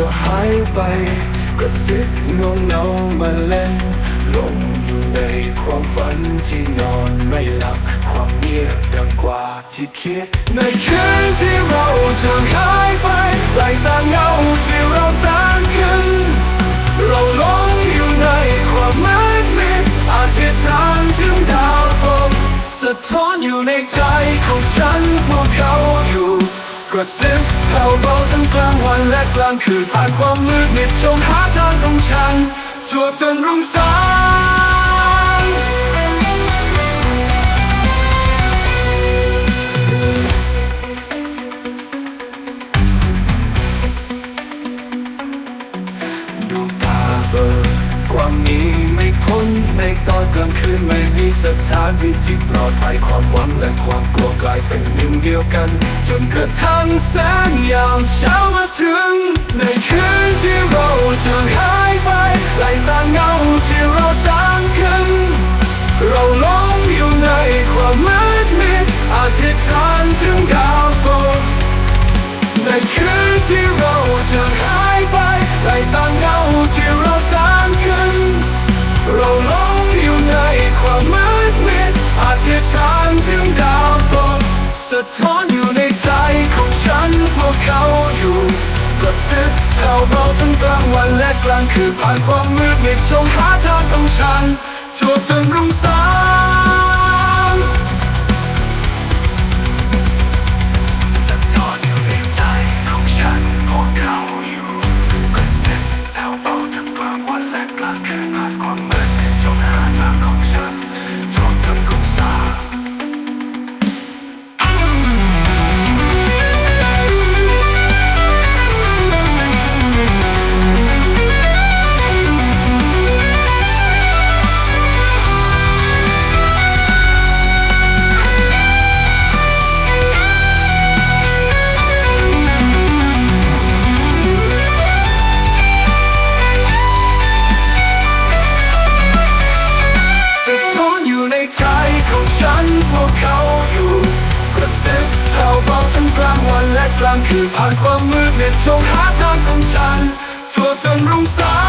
ก็หายไปกระซิบเงาเงามาเล่นลงอยู่ในความฝันที่นอนไม่หลับ ความเงียบดังกว่าที่คิด ในคืนที่เราจะหายไปไล่ตาเงาที่เราสร้างขึ้น เราหลงอยู่ในความมืดมิดอธิษฐานถึงดาวตกสะท้อนอยู่ในใจของฉันพวกเขา ระซิบเผ่าเบาทั้งกลางวันและกลางคืนผ่านความมืดมิดจงหาทางของฉันจวบจนรุ่งสางดวงต ความนี้ไม่พ้นในตอนกลางคืนไม่มีสถานที่ที่ปลอดภัยความหวังและความกลัวกลายเป็นหนึ่งเดียวกัน จนกระทั่งแสงยาว ท้อนอยู่ในใจของฉันพวกเขาอยู่กระซิบแผ่วเบาทั้งกลางวันและกลางคืนผ่านความมืดมิดจงหาทางของฉันจวบจนรุ่งสาง กลางคืนผ่านความมืดมิดจงหาทางของฉันทั่วจนรุ่งสาง